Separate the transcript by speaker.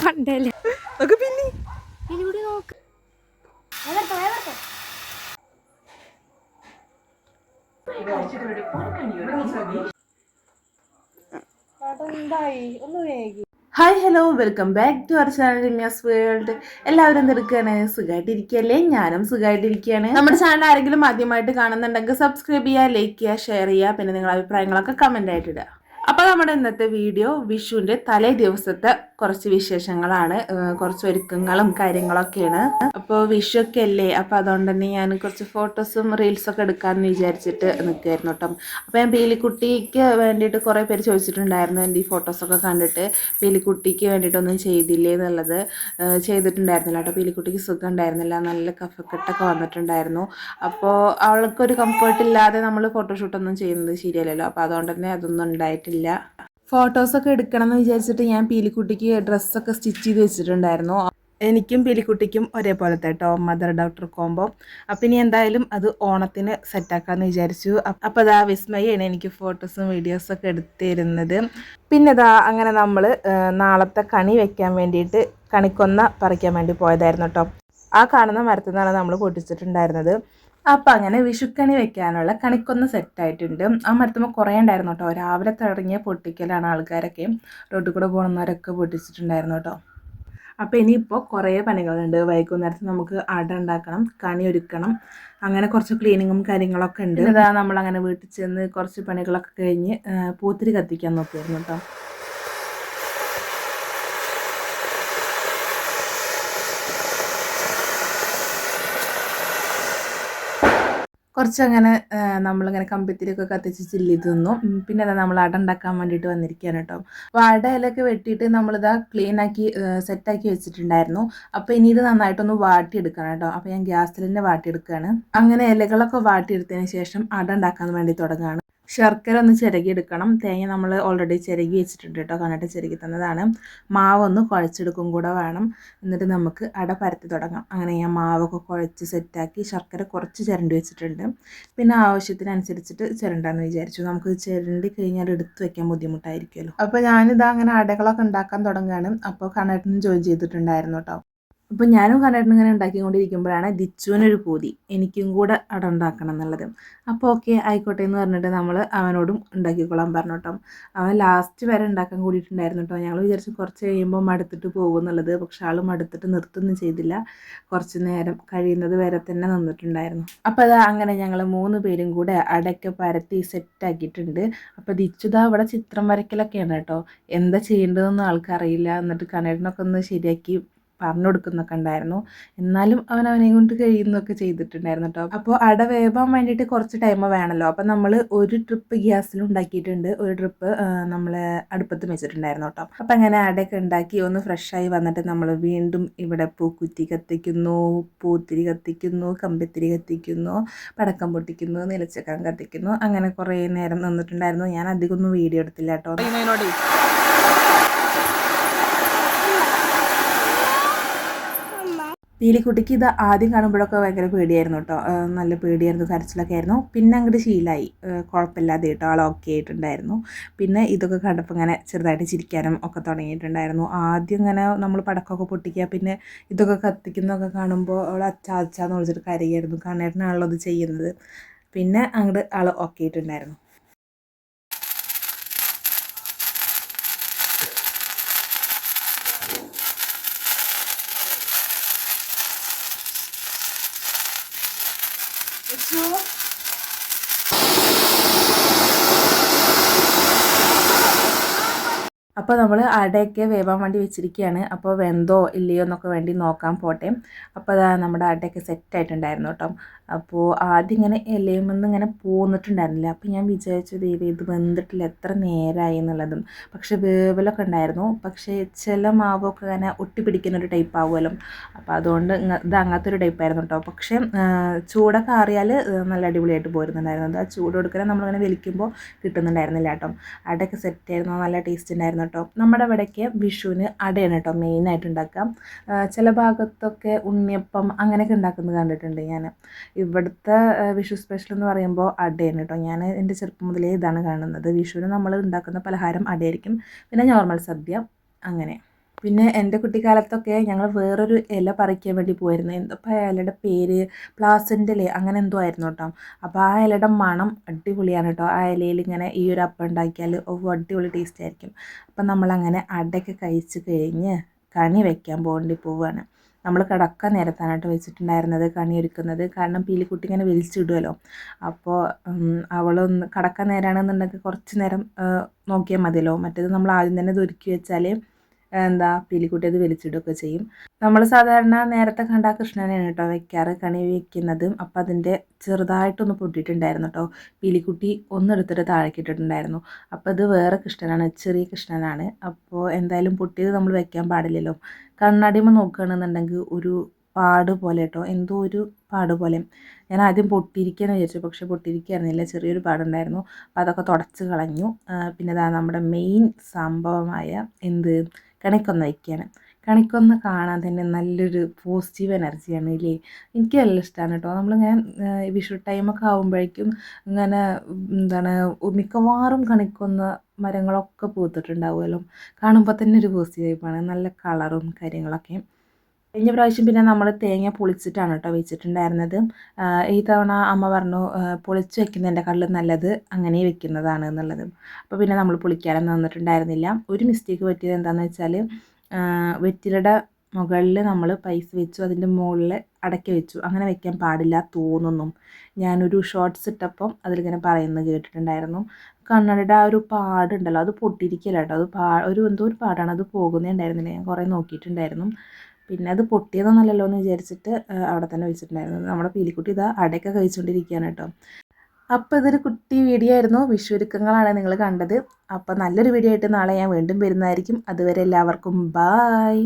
Speaker 1: പണ്ടല്ലേ?
Speaker 2: പിന്നെ.
Speaker 1: നോക്ക്.
Speaker 2: Hi hello welcome back to our channel Ramya's world എല്ലാവരും എന്തെടുക്കുകയാണ് സുഖമായിട്ടിരിക്കുകയല്ലേ ഞാനും സുഖമായിട്ടിരിക്കുകയാണ് നമ്മുടെ ചാനൽ ആരെങ്കിലും ആദ്യമായിട്ട് കാണുന്നുണ്ടെങ്കിൽ സബ്സ്ക്രൈബ് ചെയ്യുക ലൈക്ക് ചെയ്യുക ഷെയർ ചെയ്യുക പിന്നെ നിങ്ങളുടെ അഭിപ്രായങ്ങളൊക്കെ കമന്റ് ആയിട്ട് ഇടുക. അപ്പോൾ നമ്മുടെ ഇന്നത്തെ വീഡിയോ വിഷുവിന്റെ തലേ ദിവസത്തെ കുറച്ച് വിശേഷങ്ങളാണ്. കുറച്ച് ഒരുക്കങ്ങളും കാര്യങ്ങളൊക്കെയാണ്. അപ്പോൾ വിഷു ഒക്കെ അല്ലേ അപ്പോൾ അതുകൊണ്ട് തന്നെ ഞാൻ കുറച്ച് ഫോട്ടോസും റീൽസൊക്കെ എടുക്കാമെന്ന് വിചാരിച്ചിട്ട് നിൽക്കുമായിരുന്നു കേട്ടോ. അപ്പോൾ ഞാൻ പീലിക്കുട്ടിക്ക് വേണ്ടിയിട്ട് കുറേ പേര് ചോദിച്ചിട്ടുണ്ടായിരുന്നു എന്റെ ഈ ഫോട്ടോസൊക്കെ കണ്ടിട്ട് പീലിക്കുട്ടിക്ക് വേണ്ടിയിട്ടൊന്നും ചെയ്തില്ലേ എന്നുള്ളത്. ചെയ്തിട്ടുണ്ടായിരുന്നില്ല കേട്ടോ. പീലിക്കുട്ടിക്ക് സുഖം ഉണ്ടായിരുന്നില്ല നല്ല കഫക്കെട്ടൊക്കെ വന്നിട്ടുണ്ടായിരുന്നു. അപ്പോൾ അവൾക്കൊരു കംഫർട്ട് ഇല്ലാതെ നമ്മൾ ഫോട്ടോഷൂട്ടൊന്നും ചെയ്യുന്നത് ശരിയല്ലല്ലോ. അപ്പോൾ അതുകൊണ്ട് തന്നെ അതൊന്നും ഉണ്ടായിട്ടില്ല. ഫോട്ടോസൊക്കെ എടുക്കണം എന്ന് വിചാരിച്ചിട്ട് ഞാൻ പീലിക്കുട്ടിക്ക് ഡ്രസ്സൊക്കെ സ്റ്റിച്ച് ചെയ്ത് വെച്ചിട്ടുണ്ടായിരുന്നു. എനിക്കും പീലിക്കുട്ടിക്കും ഒരേപോലത്തെ കേട്ടോ മദർ ഡോക്ടർ കോംബോ അപ്പം ഇനി എന്തായാലും അത് ഓണത്തിന് സെറ്റാക്കാമെന്ന് വിചാരിച്ചു. അപ്പോൾ അതാ വിസ്മയാണ് എനിക്ക് ഫോട്ടോസും വീഡിയോസൊക്കെ എടുത്തിരുന്നത് പിന്നെ ഇതാ അങ്ങനെ നമ്മൾ നാളത്തെ കണി വെക്കാൻ വേണ്ടിയിട്ട് കണിക്കൊന്ന പറിക്കാൻ വേണ്ടി പോയതായിരുന്നു കേട്ടോ ആ കാണുന്ന മരത്തിൽ നിന്നാണ് നമ്മൾ പൊട്ടിച്ചിട്ടുണ്ടായിരുന്നത്. അപ്പം അങ്ങനെ വിഷുക്കണി വെക്കാനുള്ള കണിക്കൊന്ന് സെറ്റായിട്ടുണ്ട് ആ മരത്തുമ്പോൾ കുറേ ഉണ്ടായിരുന്നു കേട്ടോ രാവിലെ തുടങ്ങിയ പൊട്ടിക്കലാണ് ആൾക്കാരൊക്കെ. റോഡിൽ കൂടെ പോകുന്നവരൊക്കെ പൊട്ടിച്ചിട്ടുണ്ടായിരുന്നു കേട്ടോ അപ്പോൾ ഇനിയിപ്പോൾ കുറേ പണികളുണ്ട്. വൈകുന്നേരത്ത് നമുക്ക് അട ഉണ്ടാക്കണം കണി ഒരുക്കണം. അങ്ങനെ കുറച്ച് ക്ലീനിങ്ങും കാര്യങ്ങളൊക്കെ ഉണ്ട്. ഇതാ നമ്മളങ്ങനെ വീട്ടിൽ ചെന്ന് കുറച്ച് പണികളൊക്കെ കഴിഞ്ഞ് പൂത്തിരി കത്തിക്കാൻ നോക്കിയായിരുന്നു കേട്ടോ കുറച്ചങ്ങനെ നമ്മളിങ്ങനെ കമ്പിത്തിരിയൊക്കെ കത്തിച്ച് ചില്ലി തിന്നു. പിന്നെ അതാ നമ്മൾ അട ഉണ്ടാക്കാൻ വേണ്ടിയിട്ട് വന്നിരിക്കുകയാണ് കേട്ടോ. അപ്പോൾ അട ഇലയൊക്കെ വെട്ടിയിട്ട് നമ്മളിതാ ക്ലീനാക്കി സെറ്റാക്കി വെച്ചിട്ടുണ്ടായിരുന്നു. അപ്പോൾ ഇനി ഇത് നന്നായിട്ടൊന്ന് വാട്ടിയെടുക്കണം കേട്ടോ. അപ്പോൾ ഞാൻ ഗ്യാസിൽ തന്നെ വാട്ടിയെടുക്കുകയാണ് അങ്ങനെ ഇലകളൊക്കെ വാട്ടിയെടുത്തതിന് ശേഷം അട ഉണ്ടാക്കാൻ വേണ്ടി തുടങ്ങുകയാണ്. ശർക്കര ഒന്ന് ചിരകിയെടുക്കണം. തേങ്ങ നമ്മൾ ഓൾറെഡി ചിരകി വെച്ചിട്ടുണ്ട് കേട്ടോ. കണ്ടിട്ട് ചിരകി തന്നതാണ്. മാവ് ഒന്ന് കുഴച്ചെടുക്കും കൂടെ വേണം. എന്നിട്ട് നമുക്ക് അട പരത്തി തുടങ്ങാം. അങ്ങനെ ഞാൻ മാവൊക്കെ കുഴച്ച് സെറ്റാക്കി ശർക്കര കുറച്ച് ചിരണ്ടി വെച്ചിട്ടുണ്ട്. പിന്നെ ആവശ്യത്തിനനുസരിച്ചിട്ട് ചിരണ്ടാന്ന് വിചാരിച്ചു. നമുക്ക് ചിരണ്ടി കഴിഞ്ഞാൽ എടുത്ത് വെക്കാൻ ബുദ്ധിമുട്ടായിരിക്കുമല്ലോ. അപ്പോൾ ഞാനിതാ അങ്ങനെ അടകളൊക്കെ ഉണ്ടാക്കാൻ തുടങ്ങുകയാണ്. അപ്പോൾ കണ്ണേട്ടനും ജോയിൻ ചെയ്തിട്ടുണ്ടായിരുന്നു കേട്ടോ. അപ്പോൾ ഞാനും കണ്ടിട്ട് ഇങ്ങനെ ഉണ്ടാക്കിക്കൊണ്ടിരിക്കുമ്പോഴാണ് ദിച്ചുവിനൊരു പൂതി. എനിക്കും കൂടെ അവിടെ ഉണ്ടാക്കണം എന്നുള്ളത്. അപ്പോൾ ഓക്കെ ആയിക്കോട്ടെ എന്ന് പറഞ്ഞിട്ട് നമ്മൾ അവനോടും ഉണ്ടാക്കിക്കൊള്ളാൻ പറഞ്ഞു കേട്ടോ. അവൻ ലാസ്റ്റ് വരെ ഉണ്ടാക്കാൻ കൂടിയിട്ടുണ്ടായിരുന്നു കേട്ടോ. ഞങ്ങൾ വിചാരിച്ചു കുറച്ച് കഴിയുമ്പോൾ മടുത്തിട്ട് പോകും എന്നുള്ളത്. പക്ഷെ ആൾ മടുത്തിട്ട് നിർത്തൊന്നും ചെയ്തില്ല. കുറച്ച് നേരം കഴിയുന്നത് വരെ തന്നെ നിന്നിട്ടുണ്ടായിരുന്നു. അപ്പോൾ അത് അങ്ങനെ ഞങ്ങൾ മൂന്ന് പേരും കൂടെ അടയ്ക്ക പരത്തി സെറ്റാക്കിയിട്ടുണ്ട് അപ്പോൾ ദിച്ചുതാ അവിടെ ചിത്രം വരയ്ക്കലൊക്കെയാണ് കേട്ടോ. എന്താ ചെയ്യേണ്ടതെന്ന് ആൾക്കറിയില്ല. എന്നിട്ട് കണ്ണേട്ടനൊക്കെ ഒന്ന് ശരിയാക്കി പറഞ്ഞു കൊടുക്കുന്നൊക്കെ ഉണ്ടായിരുന്നു. എന്നാലും അവൻ അവനെ കൊണ്ട് കഴിയുന്നൊക്കെ ചെയ്തിട്ടുണ്ടായിരുന്നു കേട്ടോ. അപ്പോൾ അട വേവാൻ വേണ്ടിയിട്ട് കുറച്ച് ടൈം വേണമല്ലോ അപ്പോൾ നമ്മൾ ഒരു ട്രിപ്പ് ഗ്യാസിൽ ഉണ്ടാക്കിയിട്ടുണ്ട്. ഒരു ട്രിപ്പ് നമ്മൾ അടുപ്പത്ത് വെച്ചിട്ടുണ്ടായിരുന്നു കേട്ടോ. അപ്പോൾ അങ്ങനെ അടയൊക്കെ ഉണ്ടാക്കി ഒന്ന് ഫ്രഷായി വന്നിട്ട് നമ്മൾ വീണ്ടും ഇവിടെ പൂക്കുറ്റി കത്തിക്കുന്നു പൂത്തിരി കത്തിക്കുന്നു കമ്പിത്തിരി കത്തിക്കുന്നു പടക്കം പൊട്ടിക്കുന്നു നിലച്ചക്കം കത്തിക്കുന്നു. അങ്ങനെ കുറേ നേരം നിന്നിട്ടുണ്ടായിരുന്നു. ഞാൻ അധികമൊന്നും വീഡിയോ എടുത്തില്ല കേട്ടോ. പീലിക്കുട്ടിക്ക് ഇത് ആദ്യം കാണുമ്പോഴൊക്കെ ഭയങ്കര പേടിയായിരുന്നു കേട്ടോ. നല്ല പേടിയായിരുന്നു കരച്ചിലൊക്കെ ആയിരുന്നു. പിന്നെ അങ്ങോട്ട് ശീലമായി കുഴപ്പമില്ലാതെ കേട്ടോ ആൾ ഓക്കെ ആയിട്ടുണ്ടായിരുന്നു. പിന്നെ ഇതൊക്കെ കണ്ടപ്പോൾ ഇങ്ങനെ ചെറുതായിട്ട് ചിരിക്കാനും ഒക്കെ തുടങ്ങിയിട്ടുണ്ടായിരുന്നു. ആദ്യം ഇങ്ങനെ നമ്മൾ പടക്കമൊക്കെ പൊട്ടിക്കുക പിന്നെ ഇതൊക്കെ കത്തിക്കുന്നതൊക്കെ കാണുമ്പോൾ അവൾ അച്ഛാ അച്ഛാന്ന് വിളിച്ചിട്ട് കരയായിരുന്നു. കണ്ണേട്ടനാണല്ലോ ഇത് ചെയ്യുന്നത്? പിന്നെ അങ്ങോട്ട് ആൾ ഓക്കെ ആയിട്ടുണ്ടായിരുന്നു. അപ്പോൾ നമ്മൾ അടയൊക്കെ വേവാൻ വേണ്ടി വെച്ചിരിക്കുകയാണ് അപ്പോൾ വെന്തോ ഇല്ലയോ എന്നൊക്കെ വേണ്ടി നോക്കാൻ പോട്ടെ. അപ്പോൾ അതാ നമ്മുടെ അടയൊക്കെ സെറ്റായിട്ടുണ്ടായിരുന്നു കേട്ടോ. അപ്പോൾ ആദ്യം ഇങ്ങനെ ഇലയുമെന്ന് ഇങ്ങനെ പോന്നിട്ടുണ്ടായിരുന്നില്ല. അപ്പോൾ ഞാൻ വിചാരിച്ചു ദൈവം ഇത് വെന്തിട്ടില്ല എത്ര നേരമായി എന്നുള്ളതും. പക്ഷേ വേവലൊക്കെ ഉണ്ടായിരുന്നു. പക്ഷേ ചില മാവൊക്കെ ഇങ്ങനെ ഒട്ടിപ്പിടിക്കുന്ന ഒരു ടൈപ്പ് ആവുമല്ലോ. അപ്പോൾ അതുകൊണ്ട് ഇത് അങ്ങനത്തെ ഒരു ടൈപ്പായിരുന്നു കേട്ടോ. പക്ഷേ ചൂടൊക്കെ ആറിയാൽ നല്ല അടിപൊളിയായിട്ട് പോരുന്നുണ്ടായിരുന്നു. ആ ചൂട് കൊടുക്കാൻ നമ്മളിങ്ങനെ വലിക്കുമ്പോൾ കിട്ടുന്നുണ്ടായിരുന്നില്ല കേട്ടോ. അടയൊക്കെ സെറ്റായിരുന്നു നല്ല ടേസ്റ്റ് ഉണ്ടായിരുന്നു കേട്ടോ. നമ്മുടെ ഇവിടേക്ക് വിഷുവിന് അടയാണ് കേട്ടോ മെയിനായിട്ട് ഉണ്ടാക്കാം ചില ഭാഗത്തൊക്കെ ഉണ്ണിയപ്പം അങ്ങനെയൊക്കെ ഉണ്ടാക്കുന്നത് കണ്ടിട്ടുണ്ട് ഞാൻ. ഇവിടുത്തെ വിഷു സ്പെഷ്യൽ എന്ന് പറയുമ്പോൾ അടയാണ് കേട്ടോ. ഞാൻ എന്റെ ചെറുപ്പം മുതലേ ഇതാണ് കാണുന്നത്. വിഷുവിന് നമ്മൾ ഉണ്ടാക്കുന്ന പലഹാരം അടയായിരിക്കും. പിന്നെ നോർമൽ സദ്യ അങ്ങനെ. പിന്നെ എന്റെ കുട്ടിക്കാലത്തൊക്കെ ഞങ്ങൾ വേറൊരു ഇല പറിക്കാൻ വേണ്ടി പോയിരുന്നു. എന്തപ്പോൾ ആ ഇലയുടെ പേര് പ്ലാസിന്റെ ഇല അങ്ങനെ എന്തോ ആയിരുന്നു കേട്ടോ. അപ്പോൾ ആ ഇലയുടെ മണം അടിപൊളിയാണ് കേട്ടോ. ആ ഇലയിൽ ഇങ്ങനെ ഈ ഒരു അപ്പം ഉണ്ടാക്കിയാൽ അടിപൊളി ടേസ്റ്റ് ആയിരിക്കും. അപ്പം നമ്മളങ്ങനെ അടയൊക്കെ കഴിച്ച് കഴിഞ്ഞ് കണി വയ്ക്കാൻ പോകേണ്ടി പോവുകയാണ് നമ്മൾ കിടക്കാൻ നേരത്താണ് കേട്ടോ വെച്ചിട്ടുണ്ടായിരുന്നത് കണി ഒരുക്കുന്നത്. കാരണം പീലിക്കുട്ടി ഇങ്ങനെ വലിച്ചിടുമല്ലോ അപ്പോൾ അവളൊന്ന് കിടക്കാൻ നേരമാണെന്നുണ്ടെങ്കിൽ കുറച്ച് നേരം നോക്കിയാൽ മതിയല്ലോ. മറ്റേത് നമ്മൾ ആദ്യം തന്നെ ഇത് ഒരുക്കി വെച്ചാൽ എന്താ പീലിക്കുട്ടി അത് വലിച്ചിടുകയൊക്കെ ചെയ്യും. നമ്മൾ സാധാരണ നേരത്തെ കണ്ട കൃഷ്ണനെയാണ് കേട്ടോ വെക്കാറ് കണി വെക്കുന്നതും. അപ്പം അതിന്റെ ചെറുതായിട്ടൊന്ന് പൊട്ടിയിട്ടുണ്ടായിരുന്നു കേട്ടോ. പീലിക്കുട്ടി ഒന്നെടുത്തിട്ട് താഴേക്കിട്ടിട്ടുണ്ടായിരുന്നു. അപ്പോൾ ഇത് വേറെ കൃഷ്ണനാണ് ചെറിയ കൃഷ്ണനാണ്. അപ്പോൾ എന്തായാലും പൊട്ടിയത് നമ്മൾ വെക്കാൻ പാടില്ലല്ലോ. കണ്ണാടിമ നോക്കുകയാണെന്നുണ്ടെങ്കിൽ ഒരു പാട് പോലെ കേട്ടോ എന്തോ ഒരു പാട് പോലെ. ഞാൻ ആദ്യം പൊട്ടിയിരിക്കുകയെന്ന് വിചാരിച്ചു പക്ഷേ പൊട്ടിയിരിക്കുകയായിരുന്നില്ല ചെറിയൊരു പാടുണ്ടായിരുന്നു. അപ്പോൾ അതൊക്കെ തുടച്ച് കളഞ്ഞു. പിന്നെ ഇതാ നമ്മുടെ മെയിൻ സംഭവമായ എന്ത് കണിക്കൊന്ന വയ്ക്കുകയാണ് കണിക്കൊന്ന കാണാൻ തന്നെ നല്ലൊരു പോസിറ്റീവ് എനർജിയാണ് ഇല്ലേ? എനിക്ക് നല്ല ഇഷ്ടമാണ് കേട്ടോ. നമ്മളിങ്ങനെ വിഷു ടൈമൊക്കെ ആകുമ്പോഴേക്കും ഇങ്ങനെ എന്താണ് മിക്കവാറും കണിക്കൊന്ന മരങ്ങളൊക്കെ പൂത്തിട്ടുണ്ടാവുമല്ലോ. കാണുമ്പോൾ തന്നെ ഒരു പോസിറ്റീവ് വൈബാണ് നല്ല കളറും കാര്യങ്ങളൊക്കെ. കഴിഞ്ഞ പ്രാവശ്യം പിന്നെ നമ്മൾ തേങ്ങ പൊളിച്ചിട്ടാണ് കേട്ടോ വെച്ചിട്ടുണ്ടായിരുന്നത്. ഈ തവണ അമ്മ പറഞ്ഞു പൊളിച്ച് വെക്കുന്നതിന്റെക്കാളും നല്ലത് അങ്ങനെ വെക്കുന്നതാണ് എന്നുള്ളത്. അപ്പോൾ പിന്നെ നമ്മൾ പൊളിക്കാനൊന്നും നിന്നിട്ടുണ്ടായിരുന്നില്ല. ഒരു മിസ്റ്റേക്ക് പറ്റിയത് എന്താണെന്ന് വെച്ചാൽ വെറ്റിലയുടെ മുകളിൽ നമ്മൾ പൈസ വെച്ചു അതിന്റെ മുകളിൽ അടക്കി വെച്ചു. അങ്ങനെ വെക്കാൻ പാടില്ല തോന്നുന്നു. ഞാനൊരു ഷോർട്ട്സ് ഇട്ടപ്പം അതിലിങ്ങനെ പറയുന്നത് കേട്ടിട്ടുണ്ടായിരുന്നു. കണ്ണടയുടെ ആ ഒരു പാടുണ്ടല്ലോ അത് പൊട്ടിയിരിക്കില്ല കേട്ടോ. അത് പാ ഒരു എന്തോ ഒരു പാടാണ് അത് പോകുന്നേ ഉണ്ടായിരുന്നില്ല. ഞാൻ കുറേ നോക്കിയിട്ടുണ്ടായിരുന്നു. പിന്നെ അത് പൊട്ടിയതൊന്നുമല്ലല്ലോ എന്ന് വിചാരിച്ചിട്ട് അവിടെ തന്നെ വെച്ചിട്ടുണ്ടായിരുന്നു. നമ്മുടെ പീലിക്കുട്ടി ഇതാ അടയൊക്കെ കഴിച്ചുകൊണ്ടിരിക്കുകയാണ് കേട്ടോ. അപ്പോൾ ഇതൊരു കുട്ടി വീഡിയോ ആയിരുന്നു. വിഷു ഒരുക്കങ്ങളാണ് നിങ്ങൾ കണ്ടത്. അപ്പോൾ നല്ലൊരു വീഡിയോ ആയിട്ട് നാളെ ഞാൻ വീണ്ടും വരുന്നതായിരിക്കും. അതുവരെ എല്ലാവർക്കും ബായ്